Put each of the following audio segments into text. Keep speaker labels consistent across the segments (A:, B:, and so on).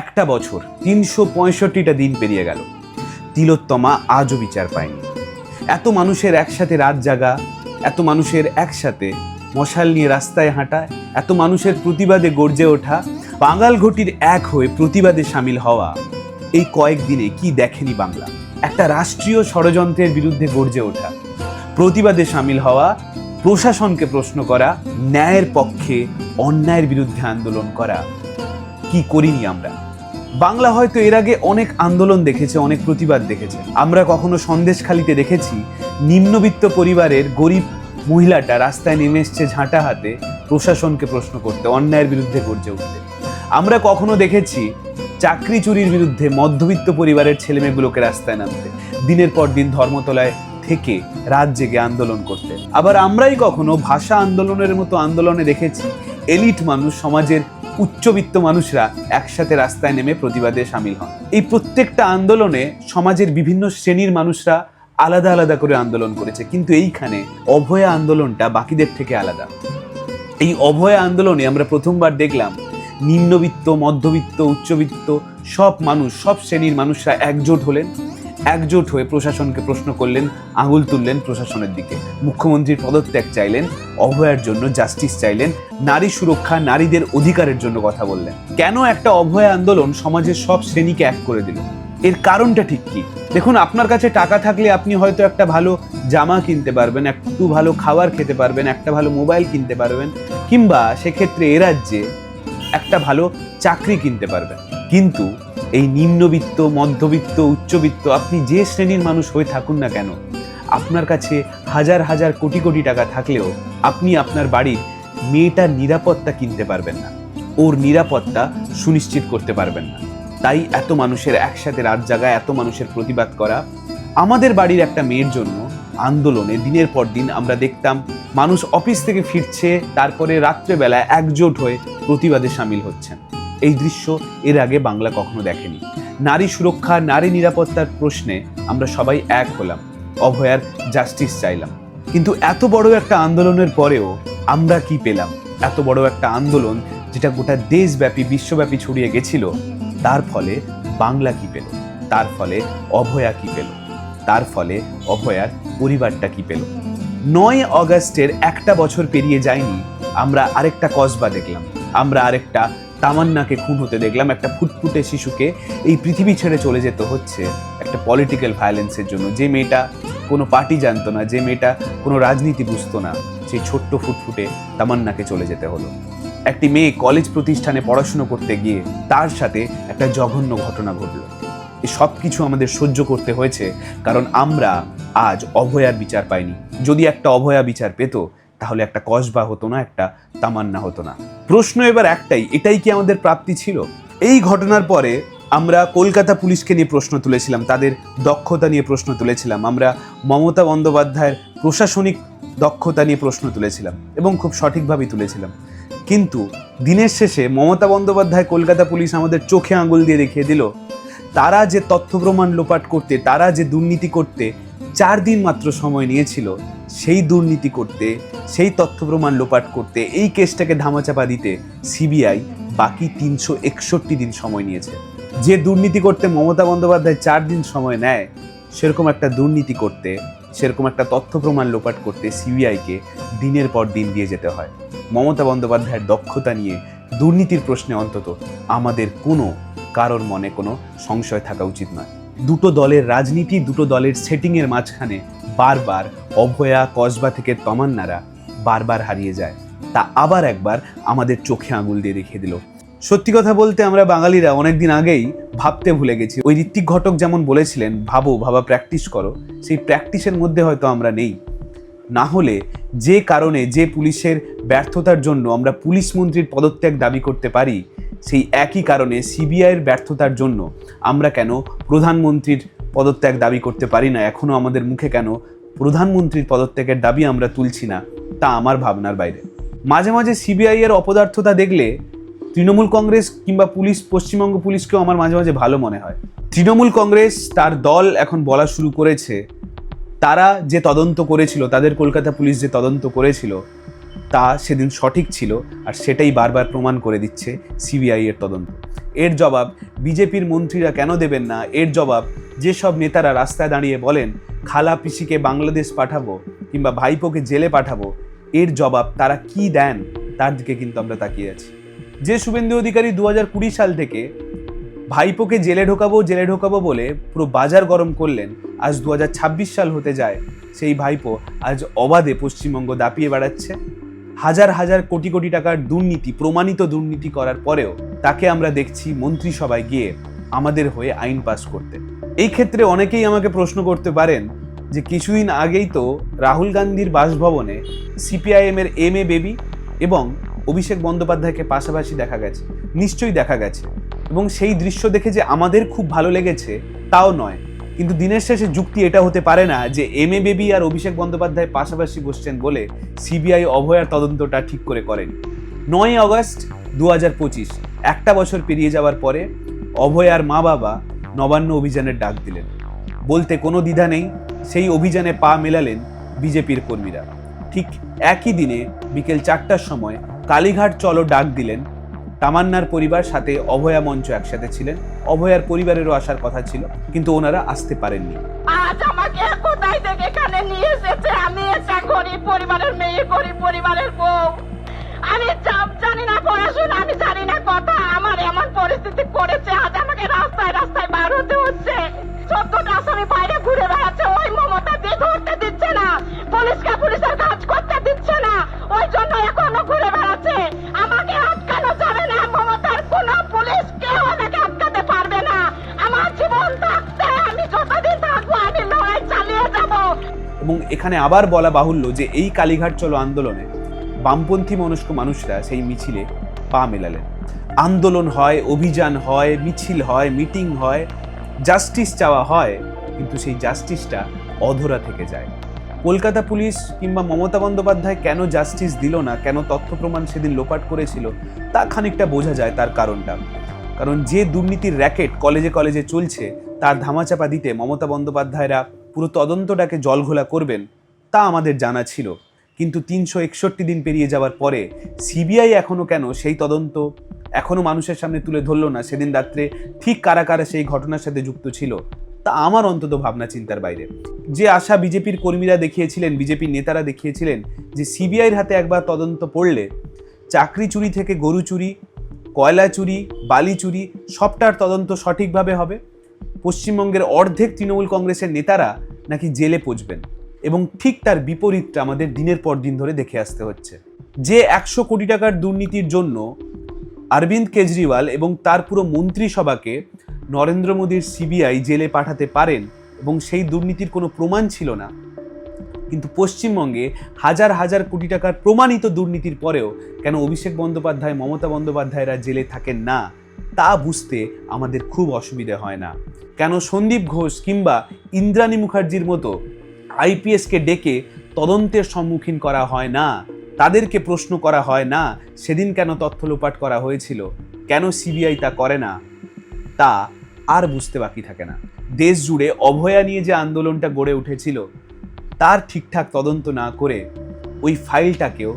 A: একটা বছর তিনশো পঁয়ষট্টিটা দিন পেরিয়ে গেল। তিলোত্তমা আজও বিচার পায়নি। এত মানুষের একসাথে রাত জাগা, এত মানুষের একসাথে মশাল নিয়ে রাস্তায় হাঁটা, এত মানুষের প্রতিবাদে গর্জে ওঠা, বাঙাল ঘটির এক হয়ে প্রতিবাদে সামিল হওয়া, এই কয়েকদিনে কি দেখেনি বাংলা? একটা রাষ্ট্রীয় ষড়যন্ত্রের বিরুদ্ধে গর্জে ওঠা, প্রতিবাদে সামিল হওয়া, প্রশাসনকে প্রশ্ন করা, ন্যায়ের পক্ষে অন্যায়ের বিরুদ্ধে আন্দোলন করা কি করিনি আমরা? বাংলা হয়তো এর আগে অনেক আন্দোলন দেখেছে, অনেক প্রতিবাদ দেখেছে। আমরা কখনো সন্দেশখালিতে দেখেছি, নিম্নবিত্ত পরিবারের গরিব মহিলাটা রাস্তায় নেমে এসছে ঝাঁটা হাতে প্রশাসনকে প্রশ্ন করতে, অন্যায়ের বিরুদ্ধে গর্জে উঠতে। আমরা কখনো দেখেছি চাকরি চুরির বিরুদ্ধে মধ্যবিত্ত পরিবারের ছেলেমেয়েগুলোকে রাস্তায় নামতে, দিনের পর দিন ধর্মতলায় থেকে রাত জেগে আন্দোলন করতে। আবার আমরাই কখনো ভাষা আন্দোলনের মতো আন্দোলনে দেখেছি, এলিট মানুষ সমাজের উচ্চবিত্ত মানুষরা একসাথে রাস্তায় নেমে প্রতিবাদে সামিল হন। এই প্রত্যেকটা আন্দোলনে সমাজের বিভিন্ন শ্রেণির মানুষরা আলাদা আলাদা করে আন্দোলন করেছে। কিন্তু এইখানে অভয়া আন্দোলনটা বাকিদের থেকে আলাদা। এই অভয়া আন্দোলনে আমরা প্রথমবার দেখলাম নিম্নবিত্ত, মধ্যবিত্ত, উচ্চবিত্ত সব মানুষ, সব শ্রেণির মানুষরা একজোট হলেন। একজোট হয়ে প্রশাসনকে প্রশ্ন করলেন, আঙুল তুললেন প্রশাসনের দিকে। মুখ্যমন্ত্রীর পদত্যাগ চাইলেন, অভয়ার জন্য জাস্টিস চাইলেন, নারী সুরক্ষা নারীদের অধিকারের জন্য কথা বললেন। কেন একটা অভয়া আন্দোলন সমাজের সব শ্রেণীকে এক করে দিল? এর কারণটা ঠিক কি? দেখুন, আপনার কাছে টাকা থাকলে আপনি হয়তো একটা ভালো জামা কিনতে পারবেন একটু ভালো খাবার খেতে পারবেন, একটা ভালো মোবাইল কিনতে পারবেন, কিংবা সেক্ষেত্রে এ রাজ্যে একটা ভালো চাকরি কিনতে পারবেন। কিন্তু এই নিম্নবিত্ত, মধ্যবিত্ত, উচ্চবিত্ত, আপনি যে শ্রেণির মানুষ হয়ে থাকুন না কেন, আপনার কাছে হাজার হাজার কোটি কোটি টাকা থাকলেও আপনি আপনার বাড়ির মেয়েটার নিরাপত্তা কিনতে পারবেন না, ওর নিরাপত্তা সুনিশ্চিত করতে পারবেন না। তাই এত মানুষের একসাথে রাত জাগা এত মানুষের প্রতিবাদ করা, আমাদের বাড়ির একটা মেয়ের জন্য আন্দোলনে দিনের পর দিন আমরা দেখতাম মানুষ অফিস থেকে ফিরছে, তারপরে রাত্রেবেলায় একজোট হয়ে প্রতিবাদে সামিল হচ্ছেন। এই দৃশ্য এর আগে বাংলা কখনো দেখেনি। নারী সুরক্ষা, নারী নিরাপত্তার প্রশ্নে আমরা সবাই এক হলাম, অভয়ার জাস্টিস চাইলাম। কিন্তু এত বড় একটা আন্দোলনের পরেও আমরা কি পেলাম? এত বড় একটা আন্দোলন যেটা গোটা দেশব্যাপী, বিশ্বব্যাপী ছড়িয়ে গেছিল, তার ফলে বাংলা কি পেল? তার ফলে অভয়া কি পেল? তার ফলে অভয়ার পরিবারটা কি পেল? নয় অগস্টের একটা বছর পেরিয়ে যায়নি, আমরা আরেকটা কসবা দেখলাম। আমরা আরেকটা তামান্নাকে খুন হতে দেখলাম একটা ফুটফুটে শিশুকে এই পৃথিবী ছেড়ে চলে যেতে হচ্ছে একটা পলিটিক্যাল ভায়োলেন্সের জন্য। যে মেয়েটা কোনো পার্টি জানতো না, যে মেয়েটা কোনো রাজনীতি বুঝতো না, সেই ছোট্ট ফুটফুটে তামান্নাকে চলে যেতে হলো। একটি মেয়ে কলেজ প্রতিষ্ঠানে পড়াশুনো করতে গিয়ে তার সাথে একটা জঘন্য ঘটনা ঘটলো। এই সব কিছু আমাদের সহ্য করতে হয়েছে, কারণ আমরা আজ অভয়ার বিচার পাইনি। যদি একটা অভয়া বিচার পেত, তাহলে একটা কসবা হতো না, একটা তামান্না হতো না। প্রশ্ন এবার একটাই, এটাই কি আমাদের প্রাপ্তি ছিল? এই ঘটনার পরে আমরা কলকাতা পুলিশকে নিয়ে প্রশ্ন তুলেছিলাম, তাদের দক্ষতা নিয়ে প্রশ্ন তুলেছিলাম, আমরা মমতা বন্দ্যোপাধ্যায়ের প্রশাসনিক দক্ষতা নিয়ে প্রশ্ন তুলেছিলাম এবং খুব সঠিকভাবেই তুলেছিলাম। কিন্তু দিনের শেষে মমতা বন্দ্যোপাধ্যায় কলকাতা পুলিশ আমাদের চোখে আঙুল দিয়ে দেখিয়ে দিল, তারা যে তথ্য প্রমাণ লোপাট করতে, তারা যে দুর্নীতি করতে চার দিন মাত্র সময় নিয়েছিল সেই দুর্নীতি করতে, সেই তথ্য প্রমাণ লোপাট করতে, এই কেসটাকে ধামাচাপা দিতে সিবিআই বাকি তিনশো একষট্টি দিন সময় নিয়েছে। যে দুর্নীতি করতে মমতা বন্দ্যোপাধ্যায় চার দিন সময় নেয়, সেরকম একটা দুর্নীতি করতে, সেরকম একটা তথ্য প্রমাণ লোপাট করতে সিবিআইকে দিনের পর দিন দিয়ে যেতে হয়। মমতা বন্দ্যোপাধ্যায়ের দক্ষতা নিয়ে দুর্নীতির প্রশ্নে অন্তত আমাদের কোনো কারোর মনে কোনো সংশয় থাকা উচিত নয়। দুটো দলের রাজনীতি, দুটো দলের সেটিংয়ের মাঝখানে বারবার অভয়া, কসবা থেকে তমান্নারা বারবার হারিয়ে যায়। তা আবার একবার আমাদের চোখে আঙুল দিয়ে দেখিয়ে দিল। সত্যি কথা বলতে আমরা বাঙালিরা অনেকদিন আগেই ভাবতে ভুলে গেছি, ওই ঋত্বিক ঘটক যেমন বলেছিলেন, ভাবো, ভাবা প্র্যাকটিস করো। সেই প্র্যাকটিসের মধ্যে হয়তো আমরা নেই। না হলে যে কারণে যে পুলিশের ব্যর্থতার জন্য আমরা পুলিশ মন্ত্রীর পদত্যাগ দাবি করতে পারি, সেই একই কারণে সিবিআইয়ের ব্যর্থতার জন্য আমরা কেন প্রধানমন্ত্রীর পদত্যাগ দাবি করতে পারি না। এখনও আমাদের মুখে কেন প্রধানমন্ত্রীর পদত্যাগের দাবি আমরা তুলছি না, তা আমার ভাবনার বাইরে। মাঝে মাঝে সিবিআই এর অপদার্থতা দেখলে তৃণমূল কংগ্রেস কিংবা পুলিশ, পশ্চিমবঙ্গ পুলিশকেও আমার মাঝে মাঝে ভালো মনে হয়। তৃণমূল কংগ্রেস তার দল এখন বলা শুরু করেছে, তারা যে তদন্ত করেছিল, তাদের কলকাতা পুলিশ যে তদন্ত করেছিল, তা সেদিন সঠিক ছিল আর সেটাই বারবার প্রমাণ করে দিচ্ছে সিবিআই এর তদন্ত। এর জবাব বিজেপির মন্ত্রীরা কেন দেবেন না? এর জবাব যেসব নেতারা রাস্তায় দাঁড়িয়ে বলেন, খালা পিসিকে বাংলাদেশ পাঠাবো কিংবা ভাইপোকে জেলে পাঠাবো, এর জবাব তারা কি দেন, তার দিকে কিন্তু আমরা তাকিয়ে আছি। যে শুভেন্দু অধিকারী দু সাল থেকে ভাইপোকে জেলে ঢোকাবো জেলে ঢোকাবো বলে পুরো বাজার গরম করলেন, আজ দু হাজার ছাব্বিশ সাল হতে যায়, সেই ভাইপো আজ অবাধে পশ্চিমবঙ্গ দাপিয়ে বেড়াচ্ছে। হাজার হাজার কোটি কোটি টাকার দুর্নীতি, প্রমাণিত দুর্নীতি করার পরেও তাকে আমরা দেখছি মন্ত্রিসভায় গিয়ে আমাদের হয়ে আইন পাস করতে। এই ক্ষেত্রে অনেকেই আমাকে প্রশ্ন করতে পারেন যে কিছুদিন আগেই তো রাহুল গান্ধীর বাসভবনে সিপিআইএম এর এম এ বেবি এবং অভিষেক বন্দ্যোপাধ্যায়কে পাশাপাশি দেখা গেছে, নিশ্চয়ই দেখা গেছে। এবং সেই দৃশ্য দেখে যে আমাদের খুব ভালো লেগেছে, তাও নয়। কিন্তু দিনের শেষে যুক্তি এটা হতে পারে না যে এম এ বেবি আর অভিষেক বন্দ্যোপাধ্যায় পাশাপাশি বসছেন বলে সিবিআই অভয়ার তদন্তটা ঠিক করে করেন। নয় আগস্ট দু একটা বছর পেরিয়ে যাওয়ার পরে অভয়ার মা বাবা নবান্ন অভিযানের ডাক দিলেন। বলতে কোনো দ্বিধা নেই, সেই অভিযানে পা মেলালেন বিজেপির কর্মীরা। ঠিক একই দিনে বিকেল চারটার সময় কালীঘাট চলো ডাক দিলেন। তামান্নার পরিবার সাথে অভয়া মঞ্চ একসাথে ছিলেন। অভয়ার পরিবারেরও আসার কথা ছিল, কিন্তু ওনারা আসতে পারেননি।
B: আজ আমাকে কোথায় থেকে এখানে নিয়ে এসেছে? আমি একটা গরিব পরিবারের মেয়ে, গরিব পরিবারের বউ। পরিস্থিতি পড়েছে, আজ আমাকে রাস্তায় রাস্তায় বার হতে হচ্ছে। চোদ্দটা আসামি বাইরে ঘুরে বেড়াচ্ছে, ওই মমতা দিয়ে ধরতে দিচ্ছে না। পুলিশকে পুলিশের কাজ করতে দিচ্ছে না, ওই জন্য এখনও ঘুরে বেড়াচ্ছে। আমাকে আটকানো যাবে না, মমতার কোন পুলিশ কেউ আমাকে আটকাতে পারবে না। আমার জীবন থাকতে আমি যতদিন থাকব, আমি লড়াই চালিয়ে যাব।
A: এবং এখানে আবার বলা বাহুল্য যে এই কালীঘাট চলো আন্দোলনে বামপন্থী মনস্ক মানুষরা সেই মিছিলে পা মেলালেন। আন্দোলন হয়, অভিযান হয়, মিছিল হয়, মিটিং হয় জাস্টিস চাওয়া হয়, কিন্তু সেই জাস্টিসটা অধরা থেকে যায়। কলকাতা পুলিশ কিংবা মমতা বন্দ্যোপাধ্যায় কেন জাস্টিস দিল না, কেন তথ্য প্রমাণ সেদিন লোপাট করেছিল, তা খানিকটা বোঝা যায় তার কারণটা। কারণ যে দুর্নীতির র্যাকেট কলেজে কলেজে চলছে, তার ধামাচাপা দিতে মমতা বন্দ্যোপাধ্যায়রা পুরো তদন্তটাকে জলঘোলা করবেন, তা আমাদের জানা ছিল। কিন্তু তিনশো একষট্টি দিন পেরিয়ে যাওয়ার পরে সিবিআই এখনও কেন সেই তদন্ত এখনও মানুষের সামনে তুলে ধরলো না? সেদিন রাত্রে ঠিক কারা কারা সেই ঘটনার সাথে যুক্ত ছিল? তা আমার অন্তত ভাবনা চিন্তার বাইরে। যে আশা বিজেপির কর্মীরা দেখিয়েছিলেন, বিজেপির নেতারা দেখিয়েছিলেন যে সিবিআইয়ের হাতে একবার তদন্ত পড়লে চাকরি চুরি থেকে গরু চুরি, কয়লা চুরি, বালি চুরি সবটার তদন্ত সঠিকভাবে হবে। পশ্চিমবঙ্গের অর্ধেক তৃণমূল কংগ্রেসের নেতারা নাকি জেলে পচবেন? এবং ঠিক তার বিপরীতটা আমাদের দিনের পর দিন ধরে দেখে আসতে হচ্ছে। যে একশো কোটি টাকার দুর্নীতির জন্য অরবিন্দ কেজরিওয়াল এবং তার পুরো মন্ত্রিসভাকে নরেন্দ্র মোদীর সিবিআই জেলে পাঠাতে পারেন এবং সেই দুর্নীতির কোনো প্রমাণ ছিল না। কিন্তু পশ্চিমবঙ্গে হাজার হাজার কোটি টাকার প্রমাণিত দুর্নীতির পরেও কেন অভিষেক বন্দ্যোপাধ্যায়, মমতা বন্দ্যোপাধ্যায়রা জেলে থাকেন না, তা বুঝতে আমাদের খুব অসুবিধে হয় না। কেন সন্দীপ ঘোষ কিংবা ইন্দ্রাণী মুখার্জির মতো আইপিএসকে ডেকে তদন্তের সম্মুখীন করা হয় না। তাদেরকে প্রশ্ন করা হয় না, সেদিন কেন তথ্য লোপাট করা হয়েছিল, কেন সিবিআই তা করে না, তা আর বুঝতে বাকি থাকে না। দেশ জুড়ে অভয়া নিয়ে যে আন্দোলনটা গড়ে উঠেছিল, তার ঠিকঠাক তদন্ত না করে ওই ফাইলটাকেও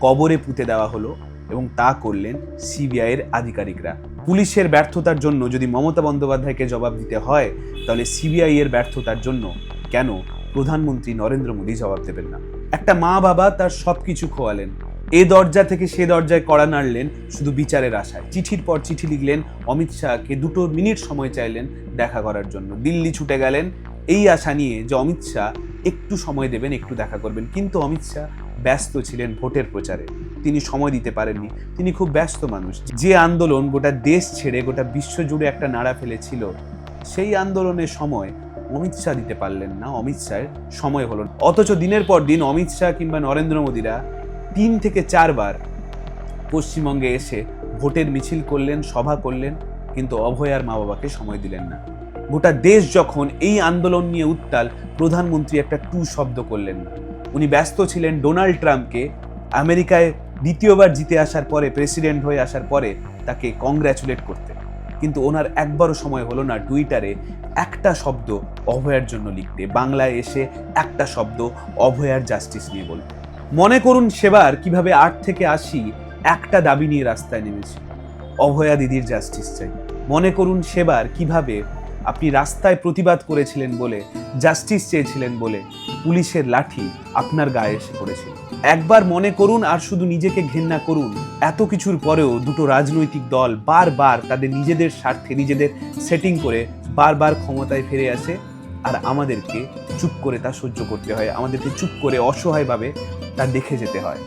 A: কবরে পুঁতে দেওয়া হলো এবং তা করলেন সিবিআইয়ের আধিকারিকরা। পুলিশের ব্যর্থতার জন্য যদি মমতা বন্দ্যোপাধ্যায়কে জবাব দিতে হয়, তাহলে সিবিআই এর ব্যর্থতার জন্য কেন প্রধানমন্ত্রী নরেন্দ্র মোদী জবাব দেবেন না। একটা মা বাবা তার সব কিছু খোয়ালেন। এ দরজা থেকে সে দরজায় কড়া নাড়লেন শুধু বিচারের আশায়। চিঠির পর চিঠি লিখলেন, অমিত শাহকে দুটো মিনিট সময় চাইলেন দেখা করার জন্য। দিল্লি ছুটে গেলেন। এই আশা নিয়ে যে অমিত শাহ একটু সময় দেবেন, একটু দেখা করবেন। কিন্তু অমিত শাহ ব্যস্ত ছিলেন ভোটের প্রচারে। তিনি সময় দিতে পারেননি। তিনি খুব ব্যস্ত মানুষ। যে আন্দোলন গোটা দেশ ছেড়ে গোটা বিশ্ব জুড়ে একটা নাড়া ফেলেছিল, সেই আন্দোলনের সময় অমিত শাহ দিতে পারলেন না, অমিত শাহের সময় হলো অথচ দিনের পর দিন অমিত শাহ কিংবা নরেন্দ্র মোদীরা তিন থেকে চারবার পশ্চিমবঙ্গে এসে ভোটের মিছিল করলেন, সভা করলেন, কিন্তু অভয়ার মা বাবাকে সময় দিলেন না। গোটা দেশ যখন এই আন্দোলন নিয়ে উত্তাল, প্রধানমন্ত্রী একটা টু শব্দ করলেন না। উনি ব্যস্ত ছিলেন ডোনাল্ড ট্রাম্পকে, আমেরিকায় দ্বিতীয়বার জিতে আসার পরে, প্রেসিডেন্ট হয়ে আসার পরে তাকে কংগ্র্যাচুলেট করতে। কিন্তু ওনার একবারও সময় হলো না টুইটারে একটা শব্দ অভয়ার জন্য লিখতে। বাংলায় এসে একটা শব্দ অভয়ার জাস্টিস নিয়ে বলতে। মনে করুন সেবার কীভাবে আট থেকে আশি একটা দাবি নিয়ে রাস্তায় নেমেছি। অভয়া দিদির জাস্টিস চাই। মনে করুন সেবার কীভাবে আপনি রাস্তায় প্রতিবাদ করেছিলেন বলে জাস্টিস চেয়েছিলেন বলে পুলিশের লাঠি আপনার গায়ে এসে পড়েছিল। একবার মনে করুন আর শুধু নিজেকে ঘেন্না করুন। এত কিছুর পরেও দুটো রাজনৈতিক দল বারবার তাদের নিজেদের স্বার্থে নিজেদের সেটিং করে বারবার ক্ষমতায় ফিরে আসে আর আমাদেরকে চুপ করে তা সহ্য করতে হয়, আমাদেরকে চুপ করে অসহায়ভাবে তা দেখে যেতে হয়।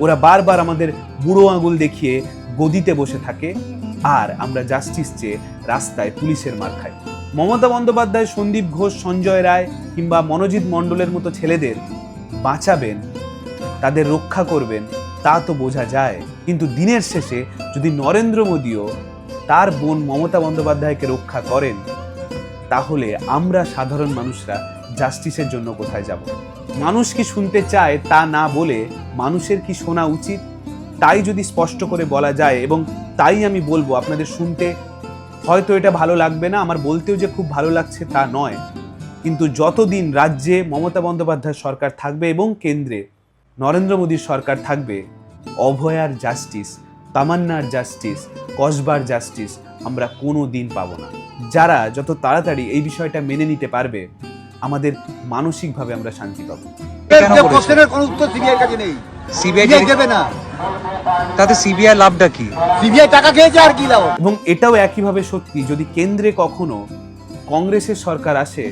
A: ওরা বারবার আমাদের বুড়ো আঙুল দেখিয়ে গদিতে বসে থাকে আর আমরা জাস্টিস চেয়ে রাস্তায় পুলিশের মার খাই। মমতা বন্দ্যোপাধ্যায়, সন্দীপ ঘোষ, সঞ্জয় রায় কিংবা মনোজিৎ মণ্ডলের মতো ছেলেদের বাঁচাবেন, তাদের রক্ষা করবেন, তা তো বোঝা যায়। কিন্তু দিনের শেষে যদি নরেন্দ্র মোদীও তার বোন মমতা বন্দ্যোপাধ্যায়কে রক্ষা করেন, তাহলে আমরা সাধারণ মানুষরা জাস্টিসের জন্য কোথায় যাব? মানুষ কি শুনতে চায় তা না বলে মানুষের কি শোনা উচিত? তাই যদি স্পষ্ট করে বলা যায় এবং তাই আমি বলব আপনাদের শুনতে হয়তো এটা ভালো লাগবে না আমার বলতেও যে খুব ভালো লাগছে তা নয়। কিন্তু যতদিন রাজ্যে মমতা বন্দ্যোপাধ্যায় সরকার থাকবে এবং কেন্দ্রে নরেন্দ্র মোদীর সরকার থাকবে অভয়ার জাস্টিস তামান্নার জাস্টিস কসবার জাস্টিস আমরা কোনো দিন পাবো না। যারা যত তাড়াতাড়ি এই বিষয়টা মেনে নিতে পারবে আমাদের মানসিকভাবে আমরা শান্তি পাবো।
C: কেন
D: উত্তর সিবিআই কাছে নেই। সিবিআই দেবে না।
C: তাতে সিবিআই লাভটা কি?
D: সিবিআই টাকা খেয়েছে আর কি লাভ?
A: এবং এটাও একইভাবে সত্যি যদি কেন্দ্রে কখনো কংগ্রেসের সরকার আসে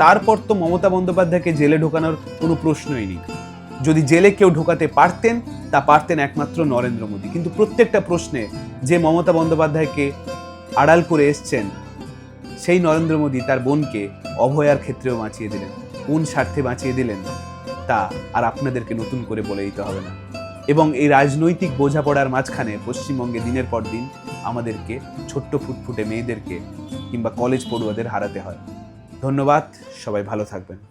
A: তারপর তো মমতা বন্দ্যোপাধ্যায়কে জেলে ঢোকানোর কোনো প্রশ্নই নেই। যদি জেলে কেউ ঢোকাতে পারতেন তা পারতেন একমাত্র নরেন্দ্র মোদী। কিন্তু প্রত্যেকটা প্রশ্নে যে মমতা বন্দ্যোপাধ্যায়কে আড়াল করে এসছেন সেই নরেন্দ্র মোদী তার বোনকে অভয়ার ক্ষেত্রেও বাঁচিয়ে দিলেন। কোন স্বার্থে বাঁচিয়ে দিলেন তা আর আপনাদেরকে নতুন করে বলে দিতে হবে না। এবং এই রাজনৈতিক বোঝাপড়ার মাঝখানে পশ্চিমবঙ্গে দিনের পর দিন আমাদেরকে ছোট্ট ফুটফুটে মেয়েদেরকে কিংবা কলেজ পড়ুয়াদের হারাতে হয়। ধন্যবাদ, সবাই ভালো থাকবেন।